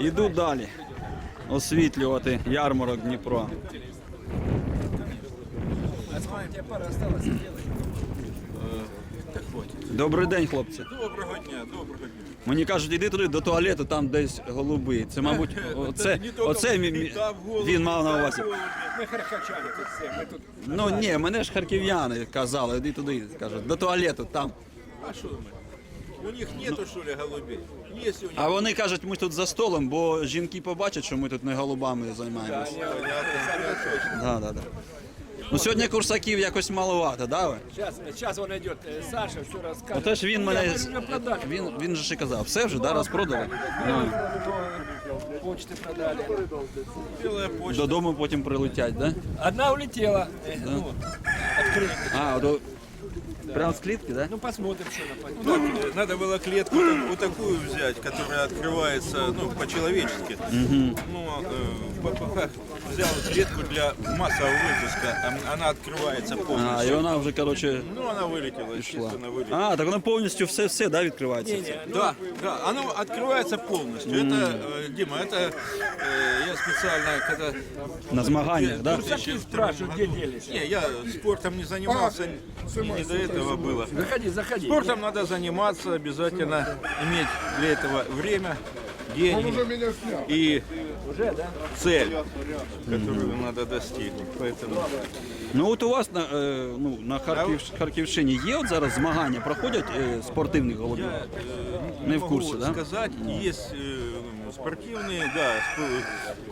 Іду далі. Освітлювати ярмарок Дніпро. Добрий день, хлопці. Доброго дня, доброго дня. Мені кажуть, іди туди до туалету, там десь голуби. Це, мабуть, оце, не оце мі- голуб, він мав на увазі. Ми харківчани тут ми тут. Ну ні, мене ж харків'яни казали, іди туди, кажуть, до туалету там. А что мы? У них нету, что ли, голубей? Есть у них. А вони кажуть, ми тут за столом, бо жінки побачать, що ми тут не голубами займаємося. Да, да, да. Ну сьогодні курсаків якось маловато, да ви? Зараз, зараз він йде, е, Саша все розкаже. Оте ж він мене. вже продали. Він, він же ще казав, все вже, да, розпродали. Ну, Почти продали. Белая почта. додому потім прилетять, да? Одна улетела. Е, Ну. А, до... прям з клітки, да? Ну, посмотрим, что она пойдет. Так, э, надо было клетку там вот такую взять, которая открывается, ну, по-человечески. Ну, э, в ППХ взял клетку для массового выпуска, а она открывается А, і полностью. вона вже, коротше, Ну, она вылетела, пішла. естественно, вылетела. А, так вона повністю все, все, да, відкривається? Не-не, ну, Да, да, оно открывается полностью. Это, э, Дима, это э, я специально, когда На змаганнях, да? Курсаки спрашивают, где делись. Не, я спортом не занимался, и не до этого было. Заходи, заходи. Спортом надо заниматься, обязательно иметь для этого время, деньги и цель, которую надо достигнуть. Поэтому Ну от у вас на, е, ну, на Харків, Харківщині є от зараз змагання, проходять е, спортивних голубів? я э, Не в могу курсе, да? сказать, есть э, спортивные, да, сп-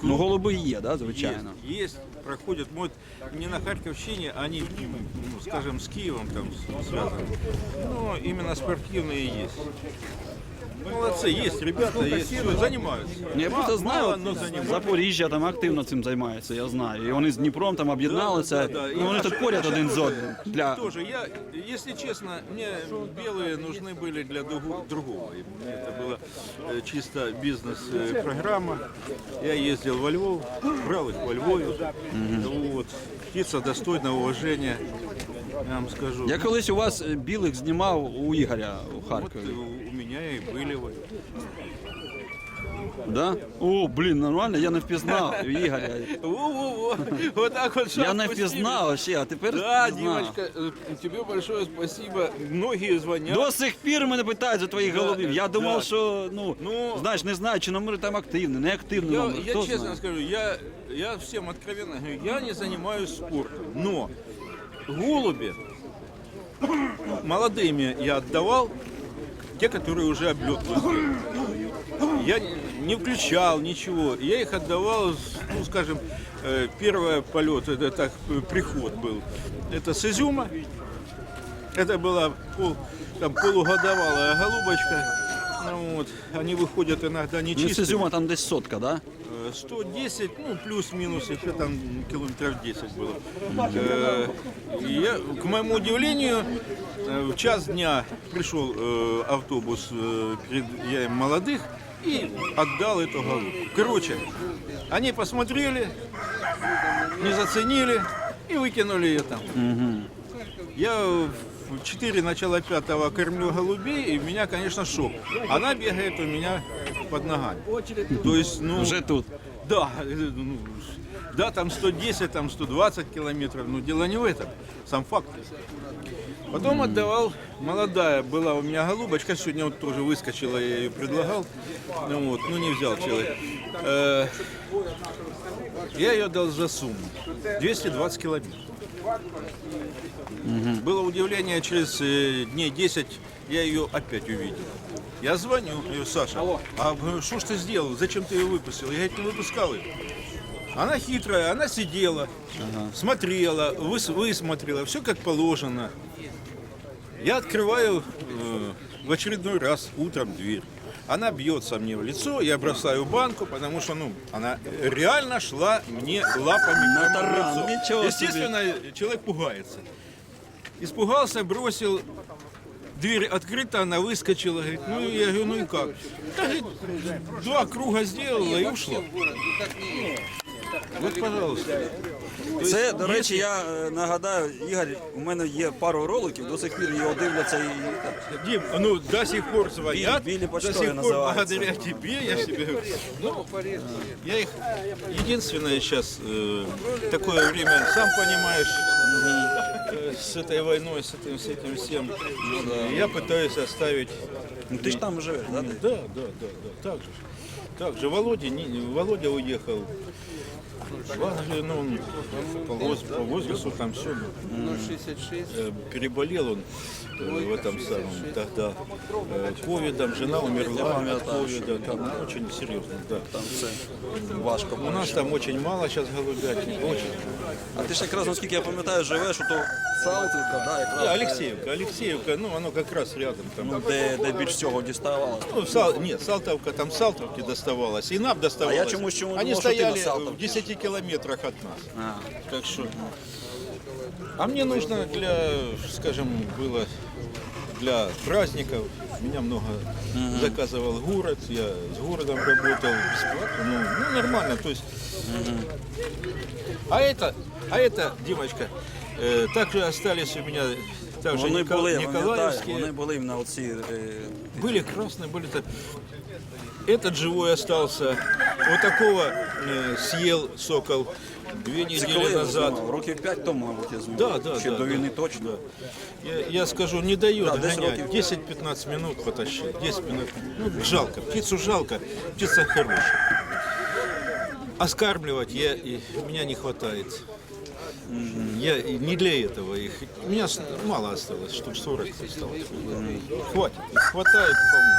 Ну голуби є, да, звичайно. Есть, есть, проходят, вот не на Харьковщине, они, ну, скажем, с Киевом там с- связаны. Но именно спортивные есть. Молодцы, есть ребята, есть, всё, занимаются. Я просто Мало, знаю, но от, занимаются. Запоріжжя там активно цим займається, я знаю. І вони з Дніпром там об'єдналися. Да, да, да. Ну, вони И тут наша- поряд наша один з тоже- одним. Для... Тоже я, если честно, мне белые нужны были для другу- другого. И мне Это была э, чисто бизнес-программа. Я ездил во Львов, брал их во Львове. Вот. Птица достойна уважения, я вам скажу. Я колись у вас е, білих знімав у Ігоря у Вот Харкові. э, у меня и были вот. Да? О, блін, нормально, я не впізнав Ігоря. Во-во-во, вот так вот. Я шаг не по впізнав ще, а тепер Да, впізнав. Димочка, э, тебе большое спасибо. Многие звонят. До сих пір мене питають за твоїх Да, голубів. Я думав, да. що ну, Ну, знаєш, не знаю, чи номер там активний, не активний Я, номер. я Хто честно знає? скажу, я, я всем откровенно говорю, я не занимаюсь спортом, но голуби молодыми я отдавал, те, которые уже облет сделали. Я не включал ничего, я их отдавал, с- ну, скажем, э, первый полет, это так, э, приход был, это с изюма, это была пол, там, полугодовалая голубочка, ну, вот, они выходят иногда Ну, з нечистыми. Ізюма там десь сотка, да? Э, 110, ну плюс-минус, еще там километров 10 было. Э, и я, к моему удивлению, э, в час дня пришел э, автобус э, перед я молодых и отдал эту голубку. Короче, они посмотрели, не заценили и выкинули ее там. Я в 4 начала 5 кормлю голубей, и у меня, конечно, шок. Она бегает у меня под ногами. То есть, ну... Вже тут. Да, э, ну, да, там 110, там 120 километров, но дело не в этом, сам факт. Потом отдавал, молодая была у меня голубочка, сегодня вот тоже выскочила, я ее предлагал, ну вот, ну не взял человек. Э, я ее дал за сумму, 220 километров. Было удивление, через э, дней 10 я ее опять увидел. Я звоню, говорю, Саша, а что ж ты сделал, зачем ты ее выпустил? Я говорит, не выпускал ее. Она хитрая, она сидела, смотрела, выс- высмотрела, все как положено. Я открываю э, в очередной раз утром дверь. Она бьется мне в лицо, я бросаю банку, потому что ну, она реально шла мне лапами в таран, ничего себе. Естественно, человек пугается. Испугался, бросил, дверь открыта, она выскочила, говорит, ну я говорю, ну и как? Да, говорит, два круга сделала и ушла. Вот, пожалуйста. Це, до речі, я е, нагадаю, Ігор, у мене є пару роликів, до сих пір його дивляться і Дим, ну до сих пор звонят, Билли до Почтовый сих пор называется. благодаря тебе, я себе говорю. Ну, я их, единственное сейчас, э, такое время, сам понимаешь, э, с этой войной, с этим, с этим всем, э, я пытаюсь оставить Ну, ти ж там живеш, да? ти? Да, да, да, да, так же. Так же, Володя, не, Володя уехал. В Англию, ну, он по, воз- по возрасту там все. переболел он э, в этом самом тогда э, ковидом, жена умерла от ковида, там ну, очень серьезно, да. Там все важко. У нас там очень мало сейчас голубятни, очень. А ти ж якраз, наскільки я пам'ятаю, живеш у то Салтівка, да, якраз. Да, Алексеевка, Алексеевка, ну оно как раз рядом там. Ну, де, де більш всього діставалося. Ну, Сал... Нет, Салтовка, там Салтовки доставалось, и нам доставалось. А я чомусь чому Они думал, что ты на стояли Салтовке. в 10 километрах от нас. А. Так что... А мне нужно для, скажем, было для праздников. Меня много заказывал город, я с городом работал бесплатно, ну, ну, нормально, то есть. А это, а это, Димочка, э, также остались у меня также Вони Никол- були, я пам'ятаю, Николаевские. вони були на оці. е, Были красные, были так. Этот живой остался. Вот такого э, съел сокол две Це недели коли я назад. знімав? Років 5 тому, мабуть, я знімав. Да, да, Ще да, до да. війни точно. Я, я скажу, не дает Да, десь гонять. років. 10-15 минут потащил. 10 минут. Ну, жалко. Птицу жалко. Птица хорошая. Оскармливать я, и, меня не хватает. Я и не для этого их. У меня с- мало осталось, штук 40 осталось. Хватит. Хватает вполне.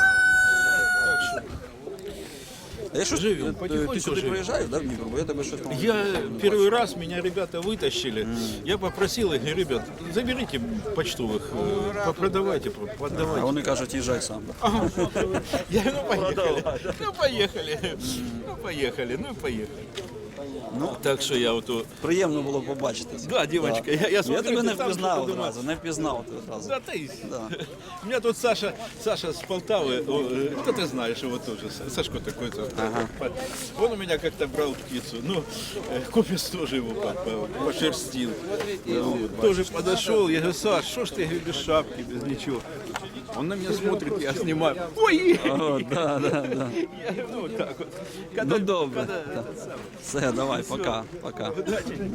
Так что А я щось, Живем, е, ти потихоньку сюди живем. приїжджаєш, да, в Дніпро? Бо я тебе щось... Я первый раз меня ребята вытащили. Я попросил их, говорю, ребят, заберите почтовых, э, попродавайте, А подавайте. вони кажуть, їжджай сам. Да? Я говорю, ну поехали. Ну поехали. Ну поехали, ну поехали. Ну, так что я вот... у- Приємно було побачити. Да, девочка, я, я Я смотрю, тебе ты не там впізнав что-то думаешь. одразу, не впізнав ти одразу. Да ты. Да. У меня тут Саша, Саша с Полтавы, о, э, кто ты знаешь его тоже, Сашко такой-то. Он у меня как-то брал птицу, ну, э, купец тоже его по- по- пошерстил. Вот. Тоже подошел, я говорю, Саш, что ж ты говорю, без шапки, без ничего. Он на меня смотрит, я снимаю. Ой! О, да, да, да. Я ну вот так вот. Ну добре. когда этот самый, Все, давай, пока, пока. удачи.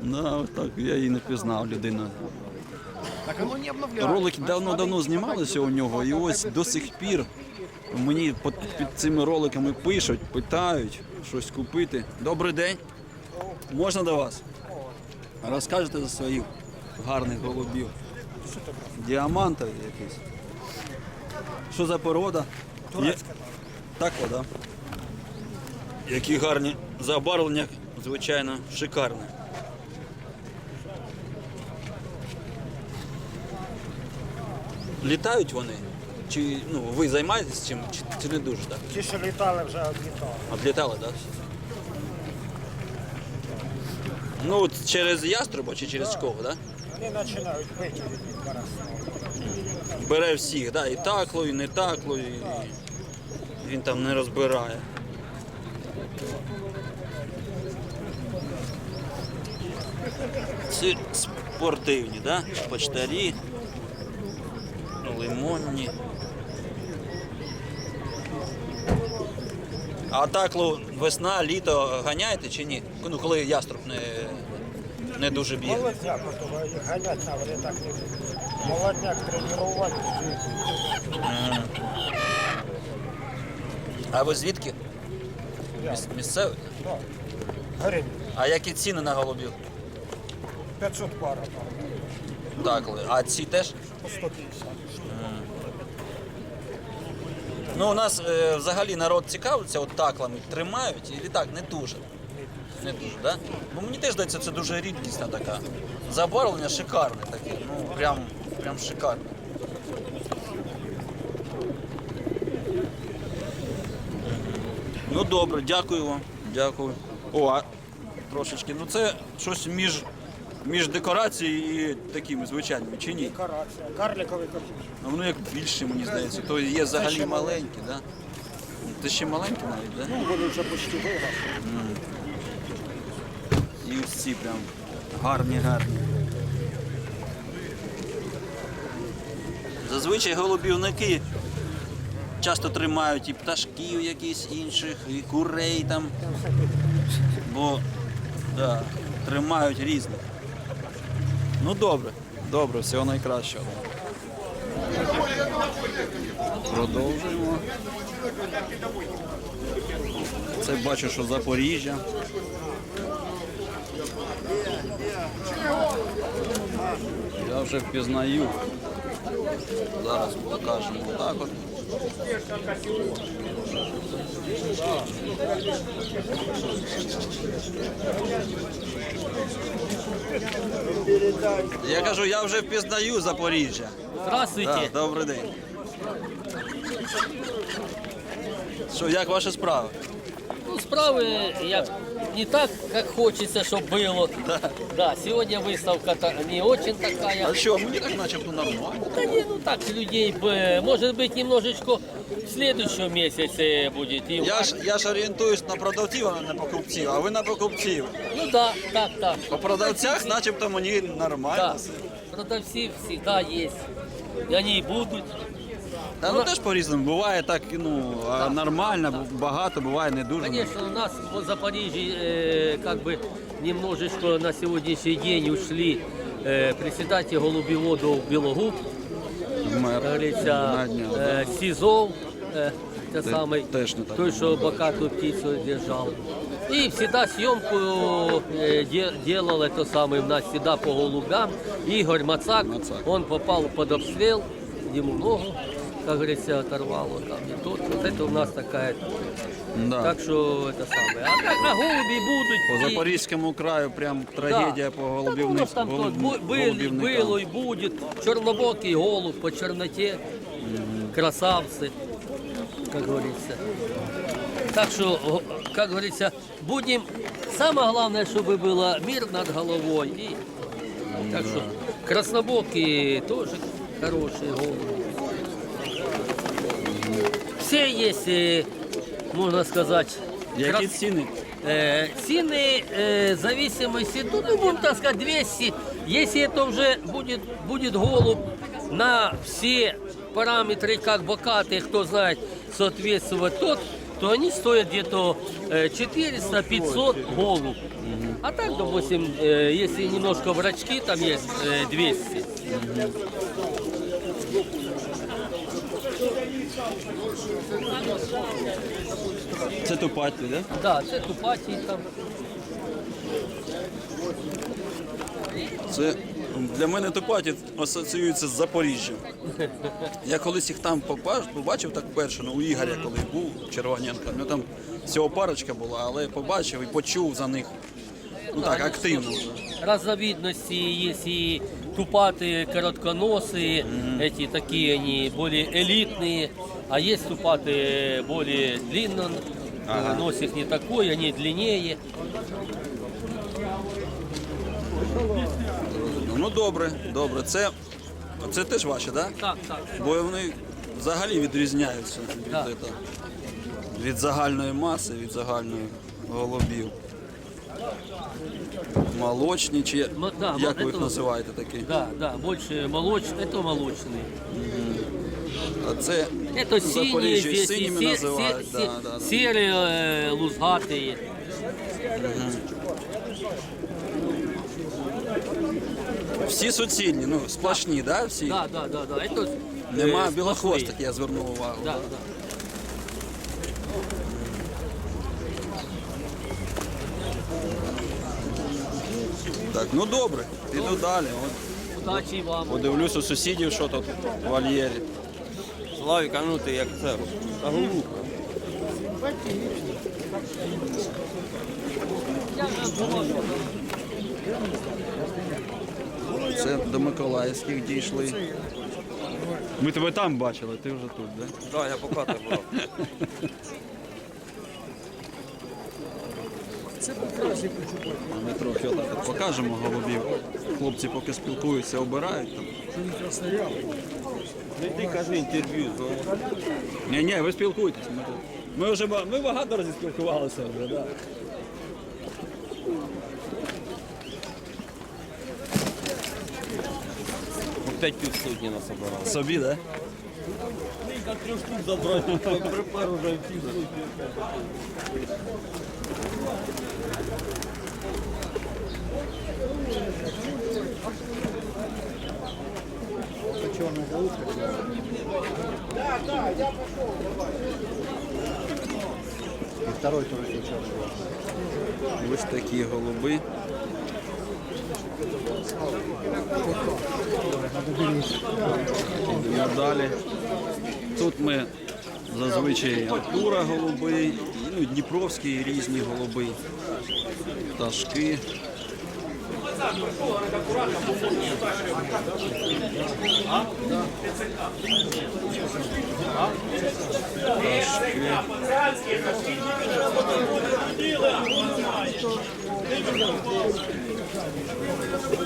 Да, так, я її не пізнав людину. Ролики давно-давно знімалися у нього, і ось до сих пір мені під, під цими роликами пишуть, питають щось купити. Добрий день. Можна до вас? Розкажете за своїх гарних голубів. Діамантові якісь. Що за порода? Турецька. Так, да. Які гарні забарвлення, звичайно, шикарне. Літають вони? Чи ну, ви займаєтесь чим, чи, чи не дуже так? Ті, що літали, вже відлітали. Отлітали, так? Ну, через яструба чи через кого, так? Вони починають бити від барасу. Бере всіх, да? і такло, і не такло, і він там не розбирає. Це спортивні, да? Почтарі, лимонні. А такло весна, літо ганяєте чи ні? Ну, коли яструб не, не дуже б'є. Молодняк, ганять на вони так не. Молодняк тренувати. А ви звідки? Міс- Місцевий? Гривень. А які ціни на голубів? 500 пара там. Так, а ці теж? По 150. Ну, у нас е, взагалі народ цікавиться от таклами, тримають, і так не дуже. Не дуже. Да? Бо мені теж здається, це дуже рідкісна така. Забарвлення шикарне таке, ну прям, прям шикарне. Ну добре, дякую вам. Дякую. О, а трошечки. Ну це щось між, між декорацією і такими звичайними, чи ні? Декорація. Карликовий капюшон. А воно як більше, мені здається, то є взагалі маленькі, да? Ти ще маленький навіть, так? Да? Ну, вони вже почти вигасли. І ці прям гарні, гарні. Зазвичай голубівники часто тримають і пташків якісь інших, і курей там. Бо да, тримають різних. Ну добре, добре, всього найкращого. Продовжуємо. Це бачу, що Запоріжжя. Я вже впізнаю. Зараз покажемо так от. Я кажу, я вже впізнаю Запоріжжя. Здравствуйте. Так, добрий день. Що, як ваші справи? Ну, справи як не так, как хочется, чтобы было. Да. сегодня выставка не очень такая. А що, мені так начебто нормально. Да не, ну так, людей, бы, может быть, немножечко в следующем месяце будет. И Я ж, я ж орієнтуюсь на продавців, а не на покупців, а ви на покупців. Ну да, так, так. По продавцях начебто мені нормально. Да. Продавцы всегда есть. И они и будут. Та ну теж по-різному. Буває так, ну, а нормально, багато, буває не дуже. Конечно, у нас в Запоріжжі э, как бы немножечко на сегодняшний день ушли э, председатель голубеводов Белогуб, Мер. как говорится, На днях, да. э, Сизов, э, те Те- самый, теж не так той, что бокатую птицу держал. И всегда съемку э, де- делал это самый у нас всегда по голубям. Игорь Мацак, Мацак. он попал под обстрел, ему ногу, как говорится, оторвало там. И тот, вот это у нас такая Да. так що це саме. А так а голубі будуть. По Запорізькому краю прям трагедія Да. по Та ну, у голубівнику. нас там тут бу- били, було і буде. Чорнобокий голуб по чорноті. Красавці, як говориться. Так що, го- як говориться, будемо. Саме головне, щоб було мир над головою. І, так що, краснобокі теж хороші голуби Все є, е, можна сказати, Які крас- ціни? Э, цены э, в зависимости, ну, ну, будем так сказать, 200. Если это уже будет, будет голубь на все параметры, как бокатые, кто знает, соответствовать тот, то они стоят где-то э, 400-500 голубь. А так, допустим, э, если немножко врачки, там есть э, 200. Це тупаті, да? Да, це тупаті там. Це для мене тупаті асоціюється з Запоріжжям. Я колись їх там побачив, так перше, ну у Ігоря коли був Червоненка. Ну там всього парочка була, але побачив і почув за них. Ну так, активно вже. разновидности есть и тупатые коротконосые, эти такие они более элитные, а есть тупатые более длинно, носик не такой, они длиннее. Ну добре, добре. Це, це теж ваші, так? Так, так. Бо вони взагалі відрізняються від, Так. ета- від загальної маси, від загальної голубів. Молочні чи М- да, як ви їх это- називаєте такі? Да, да, больше молочный, это молочный. А це Это синие Запоріжжя здесь, и синіми се- називають. се- Да, се- да, да. серые э, лузгатые. Всі суцільні, ну сплошні, да? Всі? Да, да, да, да. Это, э, Нема сплошные. білохвостих, я звернув увагу. Да, да. Так, ну добре, піду далі. От, Удачи вам. подивлюсь у сусідів, що тут в вольєрі. Славік, а ну ти як це? Та голубка. Це до Миколаївських дійшли. Ми тебе там бачили, ти вже тут, да? Так, я покатав брав. Ми трохи отак от покажемо голубів. Хлопці поки спілкуються, обирають там. Ну йди кажи інтерв'ю. Ні, ні, ви спілкуйтесь. Ми тут Ми вже ба- ми багато разів спілкувалися вже, да. Опять півсотні насобирали. Собі, да? Трьох штук забрати, припер уже півсотні. И второй тоже. Ось такі голуби. Йдемо далі. Тут ми зазвичай Артура голуби, ну, Дніпровські різні голуби, пташки.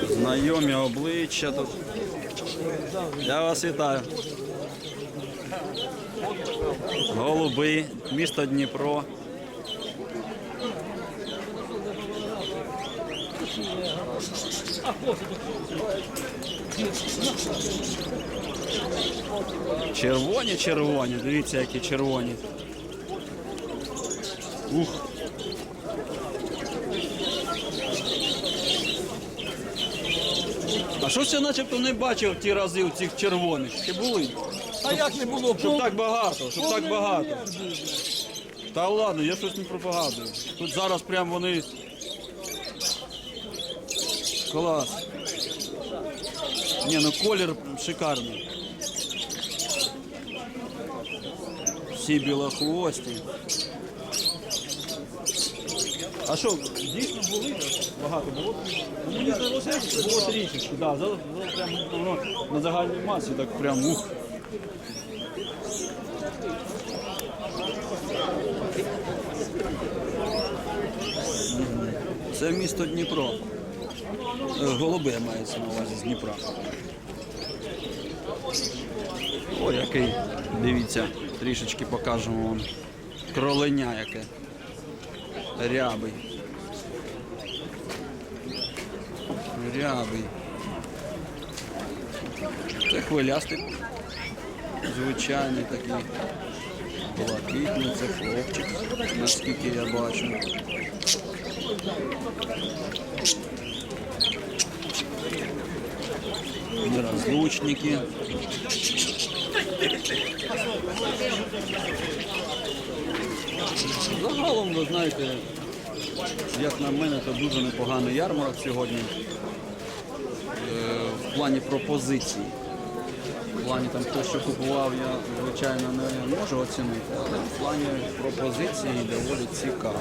Знайомі обличчя тут. Я вас вітаю. Голуби, місто Дніпро. Червоні, червоні, дивіться, які червоні. Ух. А що ж я начебто не бачив ті рази у цих червоних? Чи були? А як не було? Щоб так багато, щоб так багато. Та ладно, я щось не пропагандую. Тут зараз прям вони. Клас. Ні, ну колір шикарний. Всі білохвості. А що, дійсно були? Багато було? Ну, Мені здалося, було трішечки, да, за- за- прям, воно на загальній масі так прям ух. Це місто Дніпро. Е, Голуби мається на увазі з Дніпра. О, який, дивіться, трішечки покажемо вам. Кроленя яке. Рябий. Рябий. Це хвилястий. Звичайний такий. Блакитний, це хлопчик, наскільки я бачу. Неразлучники. Загалом, ви знаєте, як на мене, це дуже непоганий ярмарок сьогодні. Е, В плані пропозицій. В плані там хто що купував, я звичайно не можу оцінити, але в плані пропозиції доволі цікаво.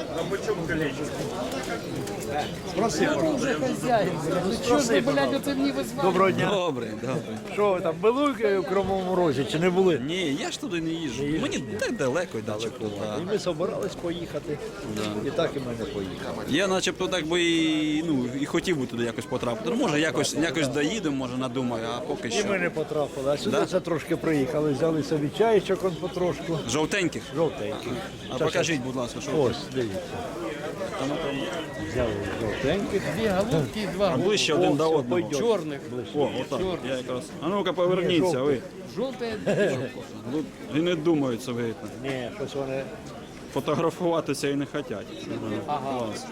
А он и парами спроси, пожалуйста. Спроси, пожалуйста. Доброго дня. Добре, добре. Що ви там були в Кривому Розі чи не були? Ні, я ж туди не їжджу. Мені так далеко й далеко. І ми собирались поїхати. І так і ми не поїхали. Я начебто так би і, ну, і хотів би туди якось потрапити. Ну, може, якось, якось доїдемо, може, надумаю, а поки І що. ми не потрапили. А сюди Да? це трошки приїхали, взяли собі чаєчок он потрошку. Жовтеньких. Жовтенький. А покажіть, будь ласка, що Ось, дивіться. Взяли жовтеньких. Дві голубки, два А ближче один до одного. чорних. О, отак. Я якраз. А ну-ка поверніться ви. Жовте, Ну, І не думають собі Ні, щось вони фотографуватися і не хочуть. Ага. Клас.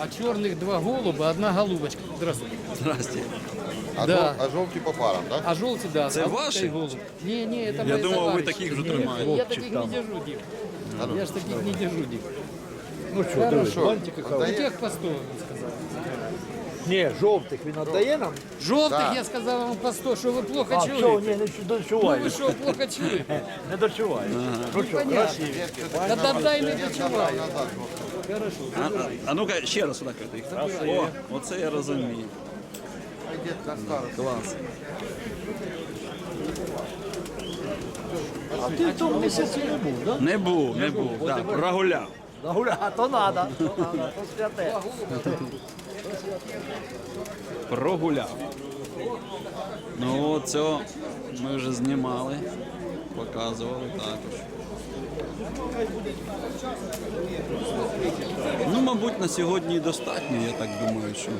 а чорних два голуба, одна голубочка. Здравствуйте. Здрасте. А, Да. жов- а жовті по парам, так? А жовті, да. Це голубка ваші? і голуб. Ні, ні, це Я мої думав, ви товариші. таких вже Ні, тримаєте. Я таких не держу, Дім. Я ж таких не держу, Дім. Ну що, дивись, Хорошо. бантики У хороші. тих по 100, він сказав. Ні, жовтих він віддає нам. Жовтих я сказав вам по 100, що ви плохо А, що, чуєте. ні, не чу- Ну дочуваю. ви що, плохо чуєте? Не дочуваю. Ну що, Понятно. красиві. Та дай не дочуваю. Назад, жовті. А, а, а ну-ка ще раз сюди кажи. О, оце я розумію. Клас. А ти в тому місяці не був, так? Не був, не був. Да, прогуляв. А то надо, то надо, то святе. Прогуляв. Ну, це ми вже знімали, показували також. Ну, мабуть, на сьогодні достатньо, я так думаю, що.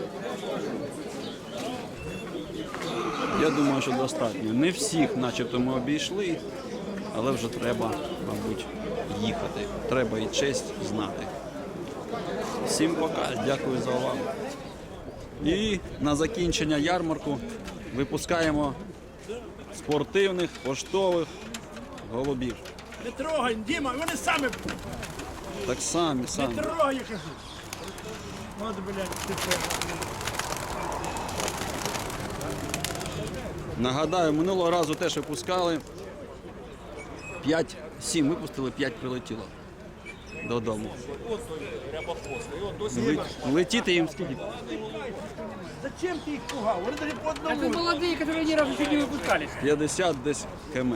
Я думаю, що достатньо. Не всіх, начебто, ми обійшли, але вже треба, мабуть, їхати. Треба і честь знати. Всім пока, дякую за увагу. І на закінчення ярмарку випускаємо спортивних поштових голубів. Не трогай, Діма, вони самі Так самі, самі. трогай, я кажу. От, блядь, ти? Нагадаю, минулого разу теж випускали. 5, 7 випустили, 5 прилетіло додому. Ле- Летіти їм скільки? Зачем ти їх пугав? Вони навіть по Это одному. молодые, которые ни разу еще не выпускались. 50 десь км.